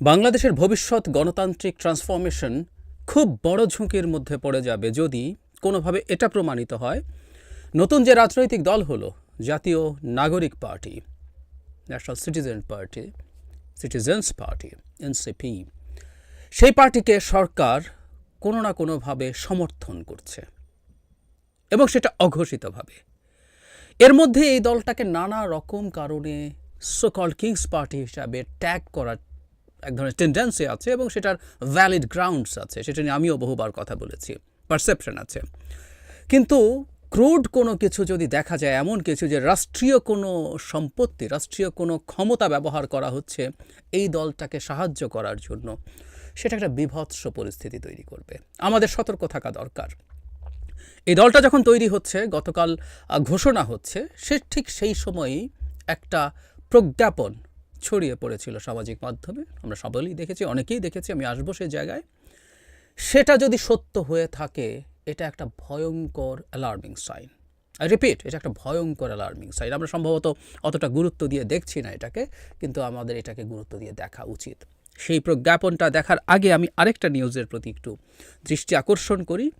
বাংলাদেশের ভবিষ্যৎ গণতান্ত্রিক ট্রান্সফরমেশন খুব বড় ঝুঁকির মধ্যে পড়ে যাবে যদি কোনোভাবে এটা প্রমাণিত হয়। নতুন যে রাজনৈতিক দল হলো, জাতীয় নাগরিক party National Citizen Party Citizens Party NCP সেই পার্টিকে সরকার কোনো না কোনোভাবে সমর্থন করছে এবং সেটা অঘোষিতভাবে। এর মধ্যে এই দলটাকে নানা রকম কারণে সোকল কিংস পার্টি হিসাবে ট্যাগ করার এক ধরনের টেন্ডেন্সি আছে এবং সেটার ভ্যালিড গ্রাউন্ডস আছে, সেটা নিয়ে আমিও বহুবার কথা বলেছি পারসেপশন আছে। কিন্তু ক্রুড কোনো কিছু যদি দেখা যায়, এমন কিছু যে রাষ্ট্রীয় কোনো সম্পত্তি, রাষ্ট্রীয় কোনো ক্ষমতা ব্যবহার করা হচ্ছে, এই দলটাকে সাহায্য করার জন্য, সেটা একটা বিভৎস পরিস্থিতি তৈরি করবে। আমাদের সতর্ক থাকা দরকার। এই দলটা যখন তৈরি হচ্ছে, গতকাল ঘোষণা হচ্ছে, সে ঠিক সেই সময়ই একটা প্রজ্ঞাপন ছড়িয়ে পড়েছিল সামাজিক মাধ্যমে। আমরা সবাই দেখেছি, অনেকেই দেখেছি, আমি আসব সেই জায়গায়। সেটা যদি সত্য হয়ে থাকে, এটা একটা ভয়ঙ্কর অ্যালার্মিং সাইন আই রিপিট এটা একটা ভয়ঙ্কর অ্যালার্মিং সাইন আমরা সম্ভবত অতটা গুরুত্ব দিয়ে দেখছি না এটাকে, কিন্তু আমাদের এটাকে গুরুত্ব দিয়ে দেখা উচিত। সেই প্রজ্ঞাপনটা দেখার আগে আমি আরেকটা নিউজের প্রতি একটু দৃষ্টি আকর্ষণ করি।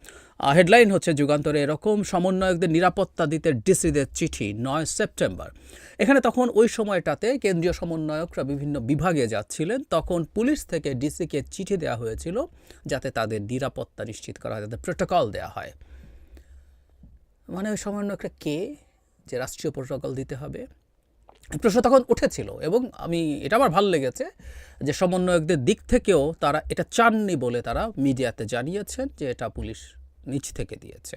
হেডলাইন হচ্ছে, যুগান্তরে এরকম সমন্বয়কদের নিরাপত্তা দিতে ডিসিদের চিঠি, নয় সেপ্টেম্বর। এখানে তখন ওই সময়টাতে কেন্দ্রীয় সমন্বয়করা বিভিন্ন বিভাগে যাচ্ছিলেন। তখন পুলিশ থেকে ডিসিকে চিঠি দেওয়া হয়েছিল যাতে তাদের নিরাপত্তা নিশ্চিত করা হয় যাতে প্রোটোকল দেওয়া হয়। মানে ওই সমন্বয়করা কে? যে রাষ্ট্রীয় প্রোটোকল দিতে হবে? প্রশ্ন তখন উঠেছিল এবং আমি, এটা আমার ভালো লেগেছে যে সমন্বয়কদের দিক থেকেও তারা এটা চাননি বলে তারা মিডিয়াতে জানিয়েছেন যে এটা পুলিশ নিচ থেকে দিয়েছে।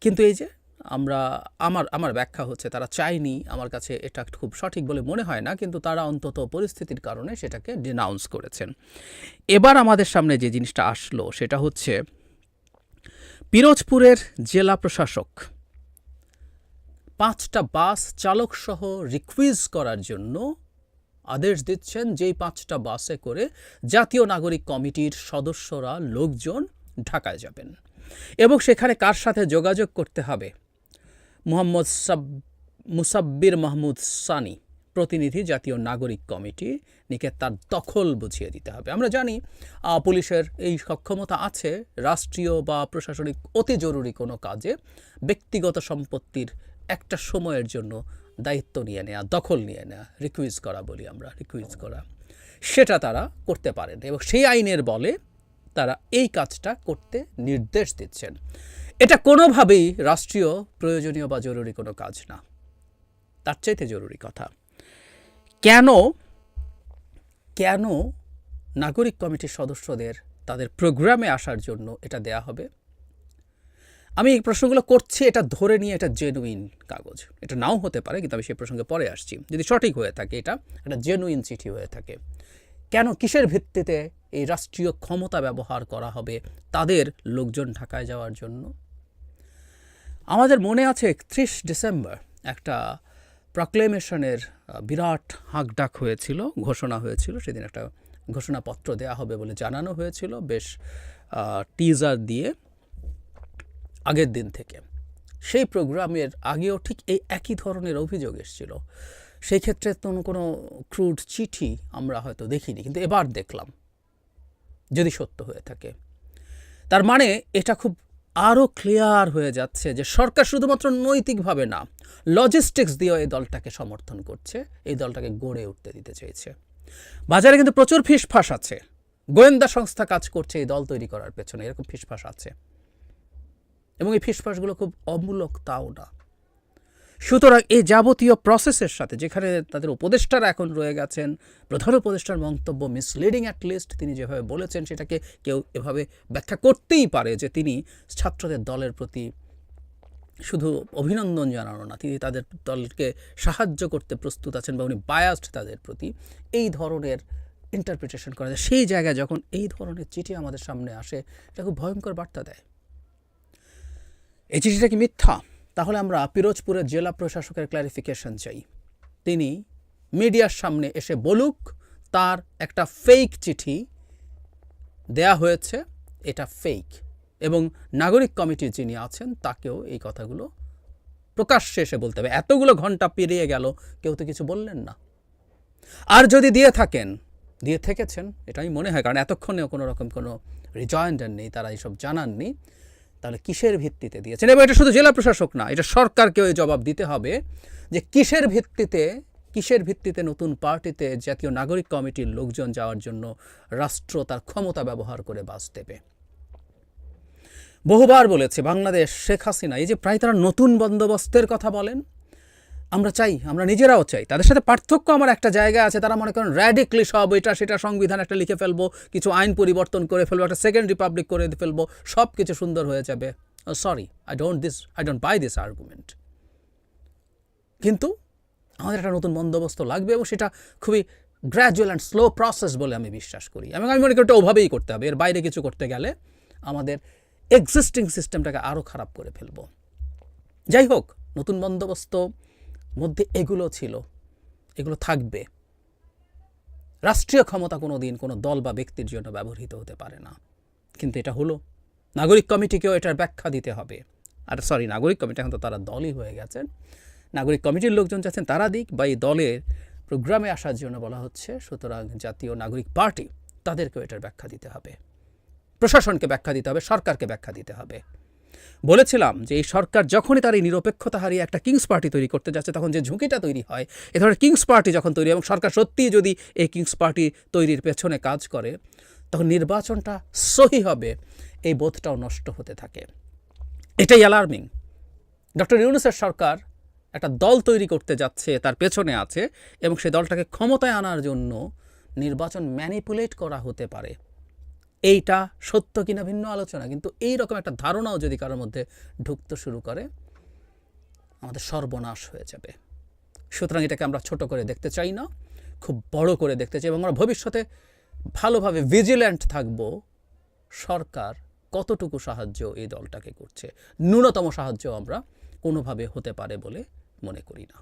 কিন্তু এই যে আমরা, আমার আমার ব্যাখ্যা হচ্ছে তারা চায়নি, আমার কাছে এটা খুব সঠিক বলে মনে হয় না, কিন্তু তারা অন্তত পরিস্থিতির কারণে সেটাকে ডিনাউন্স করেছেন। এবার আমাদের সামনে যে জিনিসটা আসলো সেটা হচ্ছে, পিরোজপুরের জেলা প্রশাসক পাঁচটা বাস চালকসহ রিকুইজ করার জন্য আদেশ দিচ্ছেন যেই পাঁচটা বাসে করে জাতীয় নাগরিক কমিটির সদস্যরা লোকজন ঢাকায় যাবেন। এবং সেখানে কার সাথে যোগাযোগ করতে হবে? মোহাম্মদ সাব মুসাব্বির মাহমুদ সানি, প্রতিনিধি জাতীয় নাগরিক কমিটি, নিকে তার দখল বুঝিয়ে দিতে হবে। আমরা জানি পুলিশের এই সক্ষমতা আছে। রাষ্ট্রীয় বা প্রশাসনিক অতি জরুরি কোনো কাজে ব্যক্তিগত সম্পত্তির একটা সময়ের জন্য দায়িত্ব নিয়ে নেওয়া দখল নিয়ে নেওয়া রিকুইজ করা বলি আমরা রিকুইজ করা। সেটা তারা করতে পারেন এবং সেই আইনের বলে তারা এই কাজটা করতে নির্দেশ দিচ্ছেন। এটা কোনোভাবেই রাষ্ট্রীয়, প্রয়োজনীয় বা জরুরি কোনো কাজ না। তার চাইতে জরুরি কথা। কেন কেন নাগরিক কমিটির সদস্যদের তাদের প্রোগ্রামে আসার জন্য এটা দেয়া হবে? আমি এই প্রশ্নগুলো করছি, এটা ধরে নিয়ে এটা জেনুইন কাগজ। এটা নাও হতে পারে, কিন্তু আমি সেই প্রসঙ্গে পরে আসছি। যদি সঠিক হয়ে থাকে এটা, একটা জেনুইন চিঠি হয়ে থাকে। কেন, কিসের ভিত্তিতে এই রাষ্ট্রীয় ক্ষমতা ব্যবহার করা হবে তাদের লোকজন ঢাকায় যাওয়ার জন্য? আমাদের মনে আছে একত্রিশ ডিসেম্বর একটা প্রক্লেমেশনের বিরাট হাঁকডাক হয়েছিল, ঘোষণা হয়েছিল। সেদিন একটা ঘোষণাপত্র দেওয়া হবে বলে জানানো হয়েছিল। বেশ টিজার দিয়ে আগের দিন থেকে। সেই প্রোগ্রামের আগেও ঠিক এই একই ধরনের অভিযোগ এসেছিল। সেই ক্ষেত্রে কোনো কোনো ক্রুড চিঠি আমরা হয়তো দেখিনি, কিন্তু এবার দেখলাম, যদি সত্য হয়ে থাকে। তার মানে এটা খুব আরও ক্লিয়ার হয়ে যাচ্ছে যে সরকার শুধুমাত্র নৈতিকভাবে না লজিস্টিক্স দিয়েও এই দলটাকে সমর্থন করছে, এই দলটাকে গড়ে উঠতে দিতে চেয়েছে। বাজারে কিন্তু প্রচুর ফিসফাস আছে। গোয়েন্দা সংস্থা কাজ করছে এই দল তৈরি করার পেছনে, এরকম ফিসফাস আছে। এবং এই ফিসফাসগুলো খুব অমূলক, তাও না। সুতরাং এই যাবতীয় প্রসেসের সাথে, যেখানে তাদের উপদেষ্টারা এখন রয়ে গেছেন, প্রধান উপদেষ্টার মন্তব্য মিসলিডিং অ্যাট লিস্ট তিনি যেভাবে বলেছেন, সেটাকে কেউ এভাবে ব্যাখ্যা করতেই পারে যে তিনি ছাত্রদের দলের প্রতি শুধু অভিনন্দন জানানো না, তিনি তাদের দলকে সাহায্য করতে প্রস্তুত আছেন বা উনি বায়াসড তাদের প্রতি এই ধরনের ইন্টারপ্রিটেশন করা যায় সেই জায়গায় যখন এই ধরনের চিঠি আমাদের সামনে আসে, এটা খুব ভয়ঙ্কর বার্তা দেয়। এই চিঠিটা কি মিথ্যা? তাহলে আমরা পিরোজপুরের জেলা প্রশাসকের ক্লারিফিকেশন চাই। তিনি মিডিয়ার সামনে এসে বলুক, তার একটা ফেক চিঠি দেয়া হয়েছে, এটা ফেক এবং নাগরিক কমিটি যিনি আছেন, তাকেও এই কথাগুলো প্রকাশ্যে এসে বলতে হবে। এতগুলো ঘণ্টা পেরিয়ে গেল, কেউ তো কিছু বললেন না। আর যদি দিয়ে থাকেন, দিয়ে থেকেছেন, এটাই মনে হয়। কারণ এতক্ষণেও কোনো রকম কোনো রিজয়েন্ডার নেই, তারা এইসব জানাননি। তাহলে কিসের ভিত্তিতে দিয়েছেন? এবং এটা শুধু জেলা প্রশাসক না, এটা সরকারকেও এই জবাব দিতে হবে যে কিসের ভিত্তিতে কিসের ভিত্তিতে নতুন পার্টিতে জাতীয় নাগরিক কমিটির লোকজন যাওয়ার জন্য রাষ্ট্র তার ক্ষমতা ব্যবহার করে বাস দেবে। বহুবার বলেছে বাংলাদেশ শেখ হাসিনা, এই যে প্রায় তারা নতুন বন্দোবস্তের কথা বলেন আমরা চাই, আমরা নিজেরাও চাই। তাদের সাথে পার্থক্য আমার একটা জায়গা আছে, তারা মনে করেন র্যাডিকলি সব এটা, সেটা সংবিধান একটা লিখে ফেলব, কিছু আইন পরিবর্তন করে ফেলব, একটা সেকেন্ড রিপাবলিক করে ফেলব সব কিছু সুন্দর হয়ে যাবে। Sorry I don't this I don't buy this argument কিন্তু আমাদের একটা নতুন বন্দোবস্ত লাগবে এবং সেটা খুবই গ্র্যাজুয়াল অ্যান্ড স্লো প্রসেস বলে আমি বিশ্বাস করি। এবং আমি মনে করি ওটা ওভাবেই করতে হবে। এর বাইরে কিছু করতে গেলে আমাদের এক্সিস্টিং সিস্টেমটাকে আরও খারাপ করে ফেলব। যাই হোক, নতুন বন্দোবস্ত মধ্যে এগুলো ছিল, এগুলো থাকবে। রাষ্ট্রীয় ক্ষমতা কোনো দিন কোনো দল বা ব্যক্তির জন্য ব্যবহৃত হতে পারে না। কিন্তু এটা হলো। নাগরিক কমিটিকেও এটার ব্যাখ্যা দিতে হবে। আর সরি নাগরিক কমিটি, এখন তো তারা দলই হয়ে গেছেন। নাগরিক কমিটির লোকজন যাচ্ছেন তারা দিক বা এই দলের প্রোগ্রামে আসার জন্য বলা হচ্ছে, সুতরাং জাতীয় নাগরিক পার্টি তাদেরকেও এটার ব্যাখ্যা দিতে হবে। প্রশাসনকে ব্যাখ্যা দিতে হবে, সরকারকে ব্যাখ্যা দিতে হবে। বলেছিলাম যে এই সরকার যখনই তার এই নিরপেক্ষতা হারিয়ে একটা কিংস পার্টি তৈরি করতে যাচ্ছে, তখন যে ঝুঁকিটা তৈরি হয়, এ ধরনের কিংস পার্টি যখন তৈরি এবং সরকার সত্যিই যদি এই কিংস পার্টি তৈরির পেছনে কাজ করে, তখন নির্বাচনটা সহি হবে, এই বোধটাও নষ্ট হতে থাকে। এটাই অ্যালার্মিং ডক্টর ইউনুসের সরকার একটা দল তৈরি করতে যাচ্ছে, তার পেছনে আছে এবং সেই দলটাকে ক্ষমতায় আনার জন্য নির্বাচন ম্যানিপুলেট করা হতে পারে। এইটা সত্য কিনা ভিন্ন আলোচনা, কিন্তু এই রকম একটা ধারণাও যদি কারোর মধ্যে ঢুকতে শুরু করে, আমাদের সর্বনাশ হয়ে যাবে। সুতরাং এটাকে আমরা ছোট করে দেখতে চাই না, খুব বড় করে দেখতে চাই, এবং আমরা ভবিষ্যতে ভালোভাবে ভিজিল্যান্ট থাকব, সরকার কতটুকু সাহায্য এই দলটাকে করছে, ন্যূনতম সাহায্য আমরা কোনোভাবে হতে পারে বলে মনে করি না।